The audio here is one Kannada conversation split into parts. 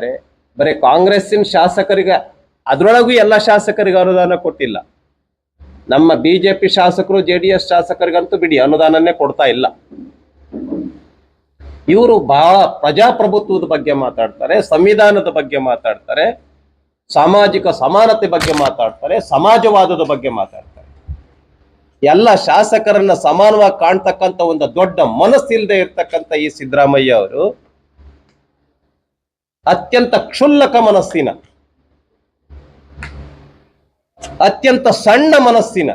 ಕೊಟ್ಟಿದ್ದಾರೆ ಬರೀ ಕಾಂಗ್ರೆಸ್ಸಿನ ಶಾಸಕರಿಗೆ, ಅದರೊಳಗೂ ಎಲ್ಲ ಶಾಸಕರಿಗೆ ಅನುದಾನ ಕೊಟ್ಟಿಲ್ಲ. ನಮ್ಮ ಬಿಜೆಪಿ ಶಾಸಕರು ಜೆ ಡಿ ಎಸ್ ಶಾಸಕರಿಗಂತೂ ಬಿಡಿ ಅನುದಾನನೇ ಕೊಡ್ತಾ ಇಲ್ಲ. ಇವರು ಬಹಳ ಪ್ರಜಾಪ್ರಭುತ್ವದ ಬಗ್ಗೆ ಮಾತಾಡ್ತಾರೆ, ಸಂವಿಧಾನದ ಬಗ್ಗೆ ಮಾತಾಡ್ತಾರೆ, ಸಾಮಾಜಿಕ ಸಮಾನತೆ ಬಗ್ಗೆ ಮಾತಾಡ್ತಾರೆ, ಸಮಾಜವಾದದ ಬಗ್ಗೆ ಮಾತಾಡ್ತಾರೆ. ಎಲ್ಲ ಶಾಸಕರನ್ನ ಸಮಾನವಾಗಿ ಕಾಣ್ತಕ್ಕಂಥ ಒಂದು ದೊಡ್ಡ ಮನಸ್ಸಿಲ್ಲದೆ ಇರ್ತಕ್ಕಂಥ ಈ ಸಿದ್ದರಾಮಯ್ಯ ಅವರು ಅತ್ಯಂತ ಕ್ಷುಲ್ಲಕ ಮನಸ್ಸಿನ, ಅತ್ಯಂತ ಸಣ್ಣ ಮನಸ್ಸಿನ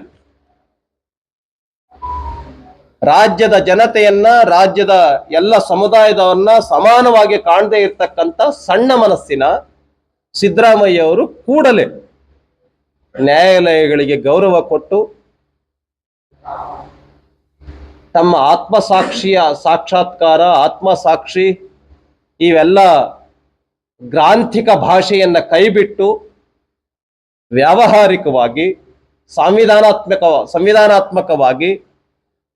ರಾಜ್ಯದ ಜನತೆಯನ್ನ, ರಾಜ್ಯದ ಎಲ್ಲ ಸಮುದಾಯದವನ್ನ ಸಮಾನವಾಗಿ ಕಾಣದೇ ಇರ್ತಕ್ಕಂಥ ಸಣ್ಣ ಮನಸ್ಸಿನ ಸಿದ್ದರಾಮಯ್ಯ ಅವರು ಕೂಡಲೇ ನ್ಯಾಯಾಲಯಗಳಿಗೆ ಗೌರವ ಕೊಟ್ಟು, ತಮ್ಮ ಆತ್ಮಸಾಕ್ಷಿಯ ಸಾಕ್ಷಾತ್ಕಾರ, ಆತ್ಮಸಾಕ್ಷಿ, ಇವೆಲ್ಲ ಗ್ರಾಂಥಿಕ ಭಾಷೆಯನ್ನ ಕೈಬಿಟ್ಟು ವ್ಯಾವಹಾರಿಕವಾಗಿ, ಸಂವಿಧಾನಾತ್ಮಕ, ಸಂವಿಧಾನಾತ್ಮಕವಾಗಿ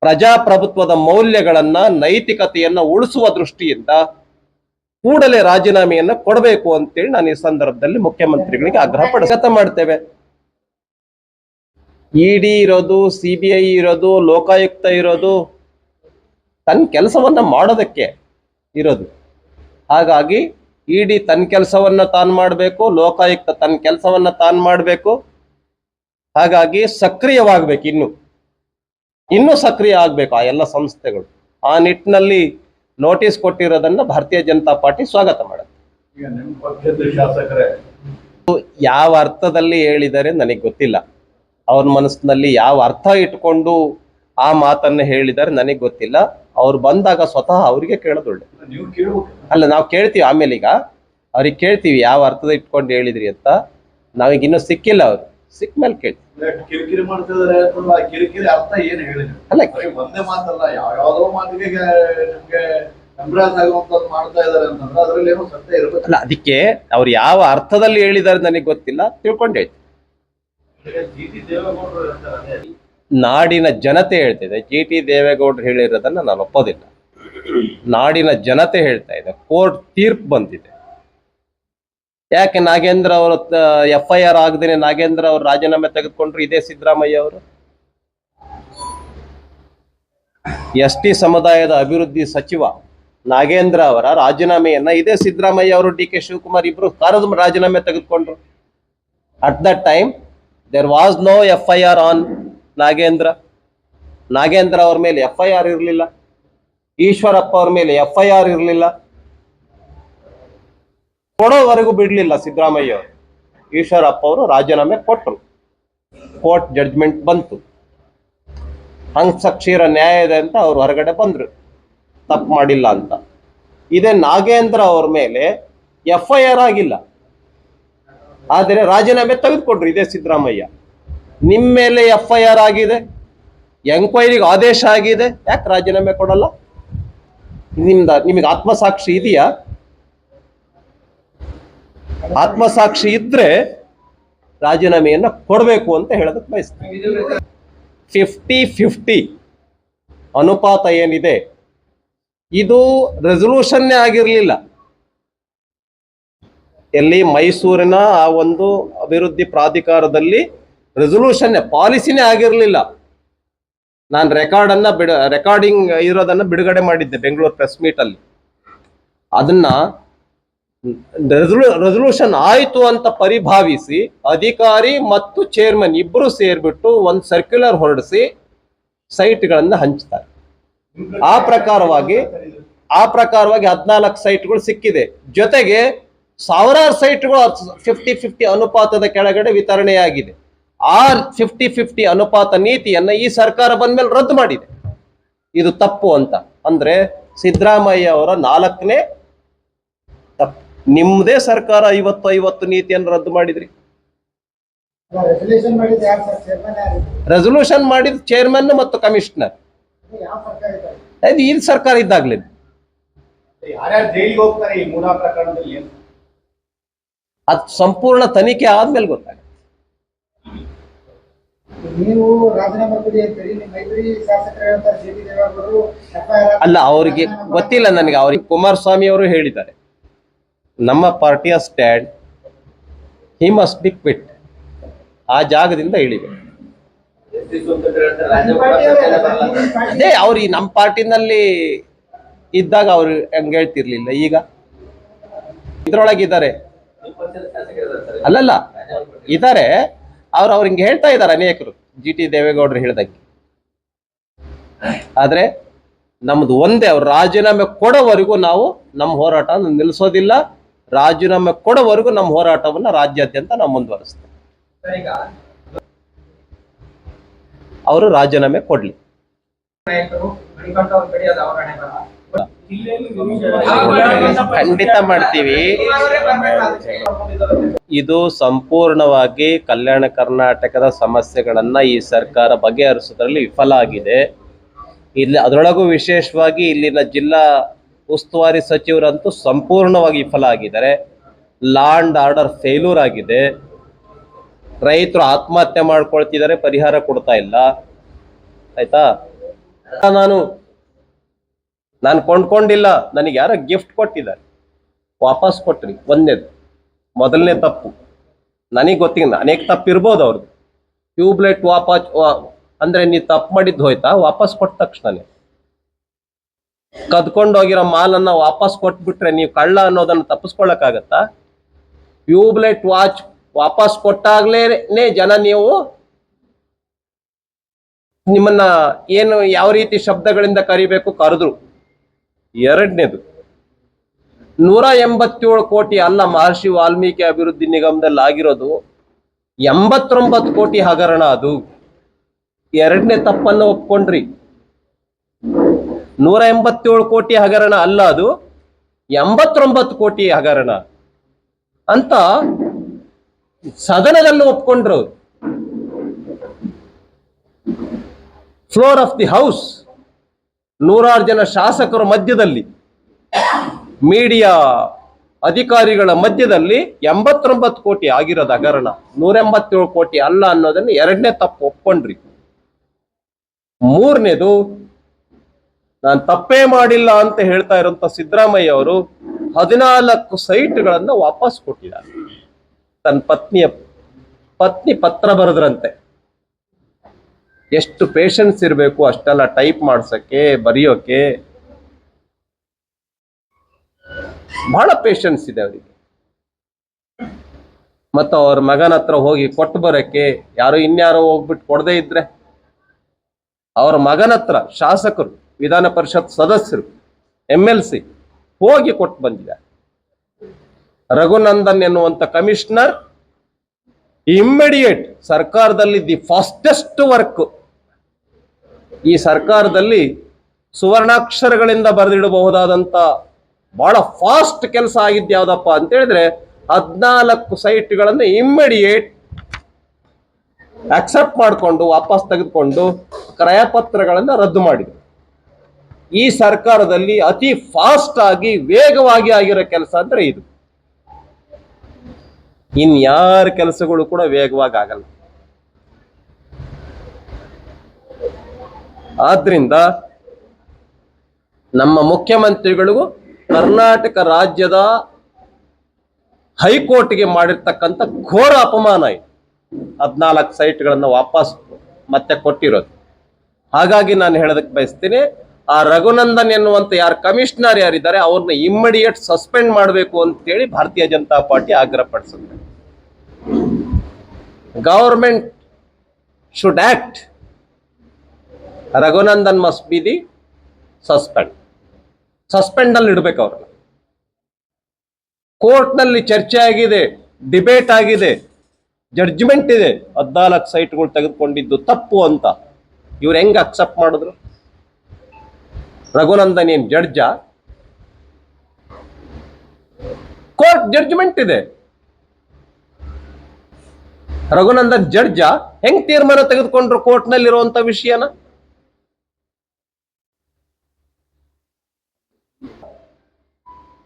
ಪ್ರಜಾಪ್ರಭುತ್ವದ ಮೌಲ್ಯಗಳನ್ನ, ನೈತಿಕತೆಯನ್ನ ಉಳಿಸುವ ದೃಷ್ಟಿಯಿಂದ ಕೂಡಲೇ ರಾಜೀನಾಮೆಯನ್ನು ಕೊಡಬೇಕು ಅಂತೇಳಿ ನಾನು ಈ ಸಂದರ್ಭದಲ್ಲಿ ಮುಖ್ಯಮಂತ್ರಿಗಳಿಗೆ ಆಗ್ರಹ ಪಡಿಸತ ಮಾಡ್ತೇವೆ. ಇಡಿ ಇರೋದು ಸಿ ಬಿ ಐ ಇರೋದು, ಲೋಕಾಯುಕ್ತ ಇರೋದು, ತನ್ನ ಕೆಲಸವನ್ನ ಮಾಡೋದಕ್ಕೆ ಇರೋದು. ಹಾಗಾಗಿ ಇಡಿ ತನ್ನ ಕೆಲಸವನ್ನ ತಾನು ಮಾಡಬೇಕು ಲೋಕಾಯುಕ್ತ ತನ್ನ ಕೆಲಸವನ್ನ ತಾನು ಮಾಡಬೇಕು. ಹಾಗಾಗಿ ಸಕ್ರಿಯವಾಗಬೇಕು ಇನ್ನು. ಇನ್ನೂ ಸಕ್ರಿಯ ಆಗಬೇಕು ಆ ಎಲ್ಲ ಸಂಸ್ಥೆಗಳು. ಆ ನಿಟ್ಟಿನಲ್ಲಿ ನೋಟಿಸ್ ಕೊಟ್ಟಿರೋದನ್ನ ಭಾರತೀಯ ಜನತಾ ಪಾರ್ಟಿ ಸ್ವಾಗತ ಮಾಡುತ್ತೆ. ಯಾವ ಅರ್ಥದಲ್ಲಿ ಹೇಳಿದರೆ ನನಗೆ ಗೊತ್ತಿಲ್ಲ. ಅವ್ರ ಮನಸ್ಸಿನಲ್ಲಿ ಯಾವ ಅರ್ಥ ಇಟ್ಕೊಂಡು ಆ ಮಾತನ್ನ ಹೇಳಿದರೆ ನನಗೆ ಗೊತ್ತಿಲ್ಲ. ಅವ್ರು ಬಂದಾಗ ಸ್ವತಃ ಅವರಿಗೆ ಕೇಳೋದು ಒಳ್ಳೆ ಅಲ್ಲ ನಾವು ಕೇಳ್ತೀವಿ ಆಮೇಲೆ ಈಗ. ಅವ್ರಿಗೆ ಕೇಳ್ತೀವಿ ಯಾವ ಅರ್ಥದ ಇಟ್ಕೊಂಡು ಹೇಳಿದ್ರಿ ಅಂತ. ನಾವೀಗ ಇನ್ನೂ ಸಿಕ್ಕಿಲ್ಲ ಅವ್ರು. ಸಿಕ್ಕ ಮೇಲೆ ಕೇಳ್ತೀವಿ. ಅಲ್ಲ ಅಲ್ಲ ಅದಕ್ಕೆ ಅವ್ರು ಯಾವ ಅರ್ಥದಲ್ಲಿ ಹೇಳಿದಾರೆ ನನಗೆ ಗೊತ್ತಿಲ್ಲ ತಿಳ್ಕೊಂಡೇ ನಾಡಿನ ಜನತೆ ಹೇಳ್ತಿದೆ. ಜಿ ಟಿ ದೇವೇಗೌಡರು ಹೇಳಿರೋದನ್ನ ನಾನು ಒಪ್ಪೋದಿಲ್ಲ. ನಾಡಿನ ಜನತೆ ಹೇಳ್ತಾ ಇದೆ. ಕೋರ್ಟ್ ತೀರ್ಪು ಬಂದಿದೆ. ಯಾಕೆ ನಾಗೇಂದ್ರ ಅವರು ಎಫ್ ಐ ಆರ್ ಆಗದೇನೆ ನಾಗೇಂದ್ರ ಅವರು ರಾಜೀನಾಮೆ ತೆಗೆದುಕೊಂಡ್ರು ಇದೇ ಸಿದ್ದರಾಮಯ್ಯ ಅವರು? ಎಸ್ ಟಿ ಸಮುದಾಯದ ಅಭಿವೃದ್ಧಿ ಸಚಿವ ನಾಗೇಂದ್ರ ಅವರ ರಾಜೀನಾಮೆಯನ್ನ ಇದೇ ಸಿದ್ದರಾಮಯ್ಯ ಅವರು, ಡಿ ಕೆ ಶಿವಕುಮಾರ್ ಇಬ್ರು ಕಾರದ ರಾಜೀನಾಮೆ ತೆಗೆದುಕೊಂಡ್ರು. At that time there was no F I R on Nagendra. Nagendra ಅವ್ರ ಮೇಲೆ ಎಫ್ ಐ ಆರ್ ಇರಲಿಲ್ಲ. ಈಶ್ವರಪ್ಪ ಅವ್ರ ಮೇಲೆ ಎಫ್ ಐ ಆರ್ ಇರಲಿಲ್ಲ. ಕೊಡೋವರೆಗೂ ಬಿಡಲಿಲ್ಲ ಸಿದ್ದರಾಮಯ್ಯ ಅವರು. ಈಶ್ವರಪ್ಪ ಅವರು ರಾಜೀನಾಮೆ ಕೊಟ್ಟರು. ಕೋರ್ಟ್ ಜಡ್ಜ್ಮೆಂಟ್ ಬಂತು. ಹಂಸಕ್ಷೀರ ನ್ಯಾಯ ಇದೆ ಅಂತ ಅವರು ಹೊರಗಡೆ ಬಂದ್ರು. ತಪ್ಪು ಮಾಡಿಲ್ಲ ಅಂತ. ಇದೇ ನಾಗೇಂದ್ರ ಅವ್ರ ಮೇಲೆ ಎಫ್ ಐ ಆರ್ ಆಗಿಲ್ಲ. ಆದರೆ ರಾಜೀನಾಮೆ ತೆಗೆದುಕೊಡ್ರು ಇದೇ ಸಿದ್ದರಾಮಯ್ಯ. ನಿಮ್ಮ ಮೇಲೆ ಎಫ್ ಐ ಆರ್ ಆಗಿದೆ ಎಂಕ್ವೈರಿಗೆ ಆದೇಶ ಆಗಿದೆ, ಯಾಕೆ ರಾಜೀನಾಮೆ ಕೊಡಲ್ಲ? ನಿಮ್ದ, ನಿಮಗೆ ಆತ್ಮಸಾಕ್ಷಿ ಇದೆಯಾ? ಆತ್ಮಸಾಕ್ಷಿ ಇದ್ರೆ ರಾಜೀನಾಮೆಯನ್ನ ಕೊಡಬೇಕು ಅಂತ ಹೇಳೋದಕ್ಕೆ ಬಯಸ್ತೀನಿ. ಫಿಫ್ಟಿ ಫಿಫ್ಟಿ ಅನುಪಾತ ಏನಿದೆ? ಇದು ರೆಸೊಲ್ಯೂಷನ್ನೇ ಆಗಿರಲಿಲ್ಲ. ಎಲ್ಲಿ ಮೈಸೂರಿನ ಆ ಒಂದು ಅಭಿವೃದ್ಧಿ ಪ್ರಾಧಿಕಾರದಲ್ಲಿ ರೆಸೊಲ್ಯೂಷನ್ ಪಾಲಿಸಿನೇ ಆಗಿರಲಿಲ್ಲ. ನಾನು ರೆಕಾರ್ಡ್ ಅನ್ನ ಬಿಡ ರೆಕಾರ್ಡಿಂಗ್ ಇರೋದನ್ನ ಬಿಡುಗಡೆ ಮಾಡಿದ್ದೆ ಬೆಂಗಳೂರು ಪ್ರೆಸ್ ಮೀಟ್ ಅಲ್ಲಿ. ಅದನ್ನ ರೆಸೊಲ್ಯೂಷನ್ ಆಯಿತು ಅಂತ ಪರಿಭಾವಿಸಿ ಅಧಿಕಾರಿ ಮತ್ತು ಚೇರ್ಮನ್ ಇಬ್ಬರು ಸೇರ್ಬಿಟ್ಟು ಒಂದು ಸರ್ಕ್ಯುಲರ್ ಹೊರಡಿಸಿ ಸೈಟ್ಗಳನ್ನ ಹಂಚ್ತಾರೆ. ಆ ಪ್ರಕಾರವಾಗಿ ಆ ಪ್ರಕಾರವಾಗಿ ಹದಿನಾಲ್ಕು ಸೈಟ್ಗಳು ಸಿಕ್ಕಿದೆ. ಜೊತೆಗೆ ಸಾವಿರಾರು ಸೈಟ್ಗಳು ಫಿಫ್ಟಿ ಫಿಫ್ಟಿ ಅನುಪಾತದ ಕೆಳಗಡೆ ವಿತರಣೆಯಾಗಿದೆ. ಆ ಫಿಫ್ಟಿ ಫಿಫ್ಟಿ ಅನುಪಾತ ನೀತಿಯನ್ನ ಈ ಸರ್ಕಾರ ಬಂದ್ಮೇಲೆ ರದ್ದು ಮಾಡಿದೆ. ಇದು ತಪ್ಪು ಅಂತ. ಅಂದ್ರೆ ಸಿದ್ದರಾಮಯ್ಯ ಅವರ ನಾಲ್ಕನೇ ತಪ್ಪು. ನಿಮ್ಮದೇ ಸರ್ಕಾರ ಐವತ್ತು ಐವತ್ತು ನೀತಿಯನ್ನು ರದ್ದು ಮಾಡಿದ್ರಿ. ರೆಸಲ್ಯೂಷನ್ ಮಾಡಿದ ಚೇರ್ಮನ್ ಮತ್ತು ಕಮಿಷನರ್ ಇದೆ ಈ ಸರ್ಕಾರ ಇದ್ದಾಗ್ಲಿ. ಅದ್ ಸಂಪೂರ್ಣ ತನಿಖೆ ಆದ್ಮೇಲೆ ಗೊತ್ತಾಗುತ್ತೆ ನೀವು ರಾಜೀನಾಮೆ ಅಂತೀರಿ ನಿಮ್ಮ ಮೈತ್ರಿ ಶಾಸಕರು ಹೇಳ್ತಾರೆ ಅಲ್ಲ, ಅವರಿಗೆ ಗೊತ್ತಿಲ್ಲ ನನಗೆ, ಅವ್ರಿಗೆ ಕುಮಾರಸ್ವಾಮಿ ಅವರು ಹೇಳಿದ್ದಾರೆ. ನಮ್ಮ ಪಾರ್ಟಿಯ stand he must be quit ಆ ಜಾಗದಿಂದ ಇಳಿಬೇಕು. ಅದೇ, ಅವ್ರು ನಮ್ಮ ಪಾರ್ಟಿನಲ್ಲಿ ಇದ್ದಾಗ ಅವ್ರು ಹಂಗೆ ಹೇಳ್ತಿರ್ಲಿಲ್ಲ. ಈಗ ಇದ್ರೊಳಗಿದ್ದಾರೆ. ಅಲ್ಲಲ್ಲ, ಇದ್ದಾರೆ. ಅವ್ರು ಅವ್ರು ಹಿಂಗೆ ಹೇಳ್ತಾ ಇದ್ದಾರೆ ಅನೇಕರು. ಜಿ ಟಿ ದೇವೇಗೌಡರು ಹೇಳ್ದಂಗೆ. ಆದ್ರೆ ನಮ್ದು ಒಂದೇ, ಅವ್ರು ರಾಜೀನಾಮೆ ಕೊಡೋವರೆಗೂ ನಾವು ನಮ್ಮ ಹೋರಾಟ ನಿಲ್ಲಿಸೋದಿಲ್ಲ. ರಾಜೀನಾಮೆ ಕೊಡೋವರೆಗೂ ನಮ್ಮ ಹೋರಾಟವನ್ನ ರಾಜ್ಯಾದ್ಯಂತ ನಾವು ಮುಂದುವರಿಸ್ತೇವೆ. ಅವರು ರಾಜೀನಾಮೆ ಕೊಡ್ಲಿ. ಖಂಡಿತ ಮಾಡ್ತೀವಿ. ಇದು ಸಂಪೂರ್ಣವಾಗಿ ಕಲ್ಯಾಣ ಕರ್ನಾಟಕದ ಸಮಸ್ಯೆಗಳನ್ನ ಈ ಸರ್ಕಾರ ಬಗೆಹರಿಸೋದ್ರಲ್ಲಿ ವಿಫಲ ಆಗಿದೆ. ಇಲ್ಲಿ ಅದರೊಳಗೂ ವಿಶೇಷವಾಗಿ ಇಲ್ಲಿನ ಜಿಲ್ಲಾ ಉಸ್ತುವಾರಿ ಸಚಿವರಂತೂ ಸಂಪೂರ್ಣವಾಗಿ ವಿಫಲ ಆಗಿದ್ದಾರೆ. ಲಾಂಡ್ ಆರ್ಡರ್ ಫೇಲ್ಯೂರ್ ಆಗಿದೆ. ರೈತರು ಆತ್ಮಹತ್ಯೆ ಮಾಡ್ಕೊಳ್ತಿದ್ದಾರೆ, ಪರಿಹಾರ ಕೊಡ್ತಾ ಇಲ್ಲ. ಆಯ್ತಾ? ನಾನು ನಾನು ಕೊಂಡ್ಕೊಂಡಿಲ್ಲ. ನನಗೆ ಯಾರೋ ಗಿಫ್ಟ್ ಕೊಟ್ಟಿದ್ದಾರೆ. ವಾಪಸ್ ಕೊಟ್ರಿ. ಒಂದೇದು ಮೊದಲನೇ ತಪ್ಪು. ನನಗೆ ಗೊತ್ತಿಲ್ಲ. ಅನೇಕ ತಪ್ಪು ಇರ್ಬೋದು ಅವ್ರದ್ದು ಟ್ಯೂಬ್ಲೈಟ್ ವಾಪಸ್ ಅಂದ್ರೆ ನೀ ತಪ್ಪು ಮಾಡಿದ್ದು ಹೋಯ್ತಾ? ವಾಪಸ್ ಕೊಟ್ಟ ತಕ್ಷಣನೇ. ಕದ್ಕೊಂಡೋಗಿರೋ ಮಾಲನ್ನ ವಾಪಸ್ ಕೊಟ್ಬಿಟ್ರೆ ನೀವು ಕಳ್ಳ ಅನ್ನೋದನ್ನ ತಪ್ಪಿಸ್ಕೊಳ್ಳೋಕ್ಕಾಗತ್ತಾ ಟ್ಯೂಬ್ಲೈಟ್ ವಾಚ್ ವಾಪಸ್ ಕೊಟ್ಟಾಗ್ಲೇನೆ ಜನ ನೀವು ನಿಮ್ಮನ್ನ ಏನು, ಯಾವ ರೀತಿ ಶಬ್ದಗಳಿಂದ ಕರಿಬೇಕು ಕರೆದ್ರು. ಎರಡನೇದು, ನೂರ ಎಂಬತ್ತೇಳು ಕೋಟಿ ಅಲ್ಲ ಮಹರ್ಷಿ ವಾಲ್ಮೀಕಿ ಅಭಿವೃದ್ಧಿ ನಿಗಮದಲ್ಲಿ ಆಗಿರೋದು, ಎಂಬತ್ತೊಂಬತ್ತು ಕೋಟಿ ಹಗರಣ ಅದು. ಎರಡನೇ ತಪ್ಪನ್ನು ಒಪ್ಕೊಂಡ್ರಿ. ನೂರ ಎಂಬತ್ತೇಳು ಕೋಟಿ ಹಗರಣ ಅಲ್ಲ ಅದು, ಎಂಬತ್ತೊಂಬತ್ತು ಕೋಟಿ ಹಗರಣ. ಅಂತ ಸದನದಲ್ಲಿ ಒಪ್ಕೊಂಡ್ರು. Floor of the house. ನೂರಾರು ಜನ ಶಾಸಕರ ಮಧ್ಯದಲ್ಲಿ, ಮೀಡಿಯಾ ಅಧಿಕಾರಿಗಳ ಮಧ್ಯದಲ್ಲಿ ಎಂಬತ್ತೊಂಬತ್ತು ಕೋಟಿ ಆಗಿರೋದು ಹಗರಣ. ನೂರೆಂಬತ್ತೇಳು ಕೋಟಿ ಅಲ್ಲ ಅನ್ನೋದನ್ನ ಎರಡನೇ ತಪ್ಪು ಒಪ್ಕೊಂಡ್ರಿ. ಮೂರನೇದು, ನಾನು ತಪ್ಪೇ ಮಾಡಿಲ್ಲ ಅಂತ ಹೇಳ್ತಾ ಇರುವಂತ ಸಿದ್ದರಾಮಯ್ಯ ಅವರು ಹದಿನಾಲ್ಕು ಸೈಟ್ಗಳನ್ನ ವಾಪಸ್ ಕೊಟ್ಟಿದ್ದಾರೆ. ತನ್ನ ಪತ್ನಿಯ, ಪತ್ನಿ ಪತ್ರ ಬರೆದ್ರಂತೆ. ಎಷ್ಟು ಪೇಷನ್ಸ್ ಇರಬೇಕು ಅಷ್ಟೆಲ್ಲ ಟೈಪ್ ಮಾಡ್ಸೋಕ್ಕೆ ಬರೆಯೋಕ್ಕೆ ಬಹಳ ಪೇಷನ್ಸ್ ಇದೆ ಅವರಿಗೆ. ಮತ್ತು ಅವ್ರ ಮಗನ ಹತ್ರ ಹೋಗಿ ಕೊಟ್ಟು ಬರೋಕ್ಕೆ ಯಾರೋ ಇನ್ಯಾರೋ ಹೋಗ್ಬಿಟ್ಟು ಕೊಡದೇ ಇದ್ರೆ, ಅವ್ರ ಮಗನ ಹತ್ರ ಶಾಸಕರು, ವಿಧಾನ ಪರಿಷತ್ ಸದಸ್ಯರು ಎಂ ಎಲ್ ಸಿ ಹೋಗಿ ಕೊಟ್ಟು ಬಂದಿದ್ದಾರೆ. ರಘುನಂದನ್ ಎನ್ನುವಂತ ಕಮಿಷನರ್ ಇಮ್ಮಿಡಿಯೇಟ್ ಸರ್ಕಾರದಲ್ಲಿ ದಿ ಫಾಸ್ಟೆಸ್ಟ್ ವರ್ಕ್ ಈ ಸರ್ಕಾರದಲ್ಲಿ ಸುವರ್ಣಾಕ್ಷರಗಳಿಂದ ಬರೆದಿಡಬಹುದಾದಂಥ ಬಹಳ ಫಾಸ್ಟ್ ಕೆಲಸ ಆಗಿದ್ದು ಯಾವುದಪ್ಪ ಅಂತ ಹೇಳಿದ್ರೆ ಹದಿನಾಲ್ಕು ಸೈಟ್ಗಳನ್ನು ಇಮ್ಮಿಡಿಯೇಟ್ ಅಕ್ಸೆಪ್ಟ್ ಮಾಡಿಕೊಂಡು ವಾಪಸ್ ತೆಗೆದುಕೊಂಡು ಕ್ರಯಪತ್ರಗಳನ್ನು ರದ್ದು ಮಾಡಿದ್ರು. ಈ ಸರ್ಕಾರದಲ್ಲಿ ಅತಿ ಫಾಸ್ಟ್ ಆಗಿ ವೇಗವಾಗಿ ಆಗಿರೋ ಕೆಲಸ ಅಂದ್ರೆ ಇದು. ಇನ್ಯಾರ ಕೆಲಸಗಳು ಕೂಡ ವೇಗವಾಗಿ ಆಗಲ್ಲ. ಆದ್ರಿಂದ ನಮ್ಮ ಮುಖ್ಯಮಂತ್ರಿಗಳಿಗೂ ಕರ್ನಾಟಕ ರಾಜ್ಯದ ಹೈಕೋರ್ಟ್ಗೆ ಮಾಡಿರ್ತಕ್ಕಂಥ ಘೋರ ಅಪಮಾನ ಇದು. ಹದಿನಾಲ್ಕು ಸೈಟ್ಗಳನ್ನ ವಾಪಸ್ ಮತ್ತೆ ಕೊಟ್ಟಿರೋದು. ಹಾಗಾಗಿ ನಾನು ಹೇಳೋದಕ್ಕೆ ಬಯಸ್ತೀನಿ, ಆ ರಘುನಂದನ್ ಎನ್ನುವಂಥ ಯಾರು ಕಮಿಷನರ್ ಯಾರಿದ್ದಾರೆ ಅವ್ರನ್ನ ಇಮ್ಮಿಡಿಯೇಟ್ ಸಸ್ಪೆಂಡ್ ಮಾಡಬೇಕು ಅಂತೇಳಿ ಭಾರತೀಯ ಜನತಾ ಪಾರ್ಟಿ ಆಗ್ರಹ ಪಡಿಸುತ್ತೆ. Government should act Raghunandan must be the suspend. Suspend ಅಲ್ಲಿ ಇಡ್ಬೇಕು ಅವ್ರನ್ನ. ಕೋರ್ಟ್ನಲ್ಲಿ ಚರ್ಚೆ ಆಗಿದೆ, ಡಿಬೇಟ್ ಆಗಿದೆ, ಜಡ್ಜ್ಮೆಂಟ್ ಇದೆ. ಹದ್ನಾಲ್ಕು ಸೈಟ್ಗಳು ತೆಗೆದುಕೊಂಡಿದ್ದು ತಪ್ಪು ಅಂತ. ಇವ್ರು ಹೆಂಗ್ ಅಕ್ಸೆಪ್ಟ್ ಮಾಡಿದ್ರು? ರಘುನಂದನ್ ಏನ್ ಜಡ್ಜ? ಕೋರ್ಟ್ ಜಡ್ಜ್ಮೆಂಟ್ ಇದೆ. ರಘುನಂದನ್ ಜಡ್ಜ ಹೆಂಗ್ ತೀರ್ಮಾನ ತೆಗೆದುಕೊಂಡ್ರು ಕೋರ್ಟ್ ನಲ್ಲಿರುವಂತ ವಿಷಯನ?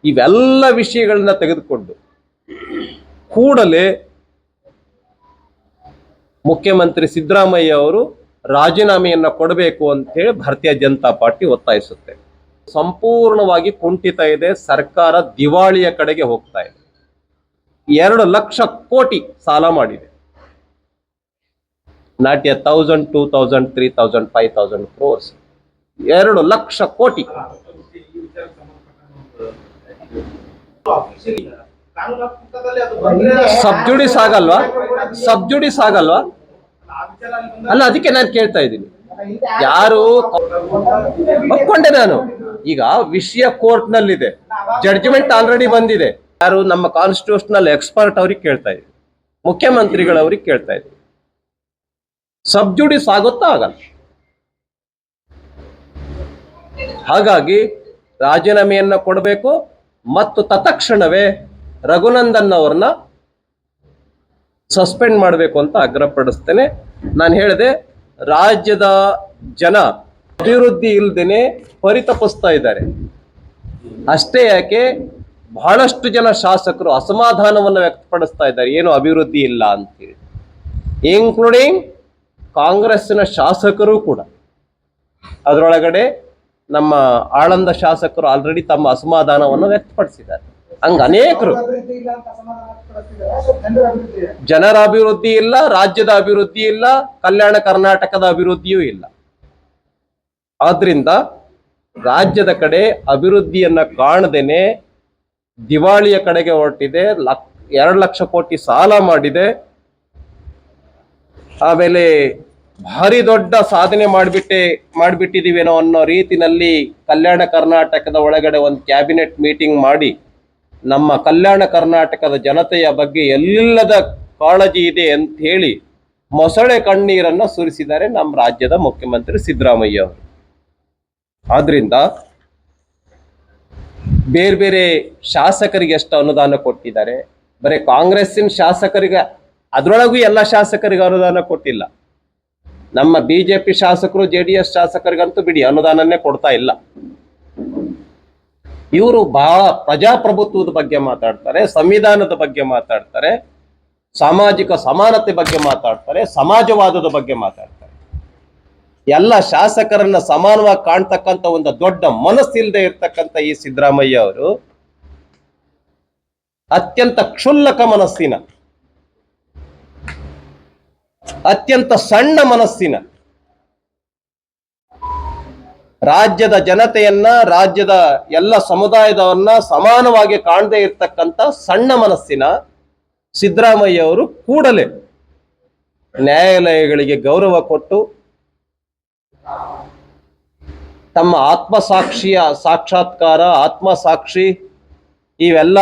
ಇವೆಲ್ಲ ವಿಷಯಗಳನ್ನ ತೆಗೆದುಕೊಂಡು ಕೂಡಲೇ ಮುಖ್ಯಮಂತ್ರಿ ಸಿದ್ದರಾಮಯ್ಯ ಅವರು ರಾಜೀನಾಮೆಯನ್ನ ಕೊಡಬೇಕು ಅಂತ ಹೇಳಿ ಭಾರತೀಯ ಜನತಾ ಪಾರ್ಟಿ ಒತ್ತಾಯಿಸುತ್ತೆ. ಸಂಪೂರ್ಣವಾಗಿ ಕುಂಠಿತ ಇದೆ, ಸರ್ಕಾರ ದಿವಾಳಿಯ ಕಡೆಗೆ ಹೋಗ್ತಾ ಇದೆ. ಎರಡು ಲಕ್ಷ ಕೋಟಿ ಸಾಲ ಮಾಡಿದೆ. Not a thousand two thousand three thousand five thousand crores ಎರಡು ಲಕ್ಷ ಕೋಟಿ ಕಾನೂನಾತ್ಮಕದಲ್ಲಿ ಅದು ಬಂದ್ರೆ ಸಬ್ಜುಡಿಸ್ ಆಗಲ್ವಾ? ಸಬ್ಜುಡಿಸ್ ಆಗಲ್ವಾ? ಅಲ್ಲ, ಅದಕ್ಕೆ ನಾನು ಕೇಳ್ತಾ ಇದ್ದೀನಿ. ಯಾರು ಒಪ್ಕೊಂಡೆ ನಾನು. ಈಗ ವಿಷಯ ಕೋರ್ಟ್ ನಲ್ಲಿದೆ ಜಡ್ಜ್ಮೆಂಟ್ ಆಲ್ರೆಡಿ ಬಂದಿದೆ. ಯಾರು ನಮ್ಮ ಕಾನ್ಸ್ಟಿಟ್ಯೂಷನಲ್ ಎಕ್ಸ್ಪರ್ಟ್ ಅವ್ರಿಗೆ ಕೇಳ್ತಾ ಇದ್ದೀನಿ. ಮುಖ್ಯಮಂತ್ರಿಗಳವ್ರಿಗೆ ಕೇಳ್ತಾ ಇದ್ದೀನಿ. ಸಬ್ಜುಡಿಸ್ ಆಗುತ್ತಾ ಆಗಲ್ಲ? ಹಾಗಾಗಿ ರಾಜೀನಾಮೆಯನ್ನ ಕೊಡಬೇಕು. ಮತ್ತು ತತ್ಕ್ಷಣವೇ ರಘುನಂದನ್ ಅವ್ರನ್ನ ಸಸ್ಪೆಂಡ್ ಮಾಡಬೇಕು ಅಂತ ಆಗ್ರಹಪಡಿಸ್ತೇನೆ. ನಾನು ಹೇಳಿದೆ, ರಾಜ್ಯದ ಜನ ಅಭಿವೃದ್ಧಿ ಇಲ್ಲದೇನೆ ಪರಿತಪಿಸ್ತಾ ಇದ್ದಾರೆ. ಅಷ್ಟೇ ಯಾಕೆ, ಬಹಳಷ್ಟು ಜನ ಶಾಸಕರು ಅಸಮಾಧಾನವನ್ನು ವ್ಯಕ್ತಪಡಿಸ್ತಾ ಇದ್ದಾರೆ. ಏನು ಅಭಿವೃದ್ಧಿ ಇಲ್ಲ ಅಂತೇಳಿ. ಇನ್ಕ್ಲೂಡಿಂಗ್ ಕಾಂಗ್ರೆಸ್ಸಿನ ಶಾಸಕರು ಕೂಡ. ಅದರೊಳಗಡೆ ನಮ್ಮ ಆಳಂದ ಶಾಸಕರು ಆಲ್ರೆಡಿ ತಮ್ಮ ಅಸಮಾಧಾನವನ್ನು ವ್ಯಕ್ತಪಡಿಸಿದ್ದಾರೆ. ಹಂಗ ಅನೇಕರು ಜನರ ಅಭಿವೃದ್ಧಿ ಇಲ್ಲ, ರಾಜ್ಯದ ಅಭಿವೃದ್ಧಿ ಇಲ್ಲ, ಕಲ್ಯಾಣ ಕರ್ನಾಟಕದ ಅಭಿವೃದ್ಧಿಯೂ ಇಲ್ಲ. ಆದ್ರಿಂದ ರಾಜ್ಯದ ಕಡೆ ಅಭಿವೃದ್ಧಿಯನ್ನ ಕಾಣದೇನೆ ದಿವಾಳಿಯ ಕಡೆಗೆ ಹೊರಟಿದೆ, ಲಕ್ ಎರಡು ಲಕ್ಷ ಕೋಟಿ ಸಾಲ ಮಾಡಿದೆ. ಆಮೇಲೆ ಭಾರಿ ದೊಡ್ಡ ಸಾಧನೆ ಮಾಡಿಬಿಟ್ಟೆ ಮಾಡಿಬಿಟ್ಟಿದೀವೇನೋ ಅನ್ನೋ ರೀತಿನಲ್ಲಿ ಕಲ್ಯಾಣ ಕರ್ನಾಟಕದ ಒಳಗಡೆ ಒಂದು ಕ್ಯಾಬಿನೆಟ್ ಮೀಟಿಂಗ್ ಮಾಡಿ, ನಮ್ಮ ಕಲ್ಯಾಣ ಕರ್ನಾಟಕದ ಜನತೆಯ ಬಗ್ಗೆ ಎಲ್ಲದ ಕಾಳಜಿ ಇದೆ ಅಂತ ಹೇಳಿ ಮೊಸಳೆ ಕಣ್ಣೀರನ್ನ ಸುರಿಸಿದ್ದಾರೆ ನಮ್ಮ ರಾಜ್ಯದ ಮುಖ್ಯಮಂತ್ರಿ ಸಿದ್ದರಾಮಯ್ಯ ಅವರು. ಆದ್ರಿಂದ ಬೇರೆ ಬೇರೆ ಶಾಸಕರಿಗೆ ಎಷ್ಟು ಅನುದಾನ ಕೊಟ್ಟಿದ್ದಾರೆ, ಬರೀ ಕಾಂಗ್ರೆಸ್ಸಿನ ಶಾಸಕರಿಗೆ, ಅದರೊಳಗೂ ಎಲ್ಲ ಶಾಸಕರಿಗೆ ಅನುದಾನ ಕೊಟ್ಟಿಲ್ಲ. ನಮ್ಮ ಬಿಜೆಪಿ ಶಾಸಕರು ಜೆ ಡಿ ಎಸ್ ಶಾಸಕರಿಗಂತೂ ಬಿಡಿ ಅನುದಾನನೇ ಕೊಡ್ತಾ ಇಲ್ಲ. ಇವರು ಬಹಳ ಪ್ರಜಾಪ್ರಭುತ್ವದ ಬಗ್ಗೆ ಮಾತಾಡ್ತಾರೆ, ಸಂವಿಧಾನದ ಬಗ್ಗೆ ಮಾತಾಡ್ತಾರೆ, ಸಾಮಾಜಿಕ ಸಮಾನತೆ ಬಗ್ಗೆ ಮಾತಾಡ್ತಾರೆ, ಸಮಾಜವಾದದ ಬಗ್ಗೆ ಮಾತಾಡ್ತಾರೆ. ಎಲ್ಲ ಶಾಸಕರನ್ನ ಸಮಾನವಾಗಿ ಕಾಣ್ತಕ್ಕಂಥ ಒಂದು ದೊಡ್ಡ ಮನಸ್ಸಿಲ್ಲದೆ ಇರ್ತಕ್ಕಂಥ ಈ ಸಿದ್ದರಾಮಯ್ಯ ಅವರು ಅತ್ಯಂತ ಕ್ಷುಲ್ಲಕ ಮನಸ್ಸಿನ ಅತ್ಯಂತ ಸಣ್ಣ ಮನಸ್ಸಿನ ರಾಜ್ಯದ ಜನತೆಯನ್ನ, ರಾಜ್ಯದ ಎಲ್ಲ ಸಮುದಾಯದವನ್ನ ಸಮಾನವಾಗಿ ಕಾಣದೇ ಇರ್ತಕ್ಕಂಥ ಸಣ್ಣ ಮನಸ್ಸಿನ ಸಿದ್ದರಾಮಯ್ಯ ಅವರು ಕೂಡಲೇ ನ್ಯಾಯಾಲಯಗಳಿಗೆ ಗೌರವ ಕೊಟ್ಟು ತಮ್ಮ ಆತ್ಮಸಾಕ್ಷಿಯ ಸಾಕ್ಷಾತ್ಕಾರ, ಆತ್ಮಸಾಕ್ಷಿ, ಇವೆಲ್ಲ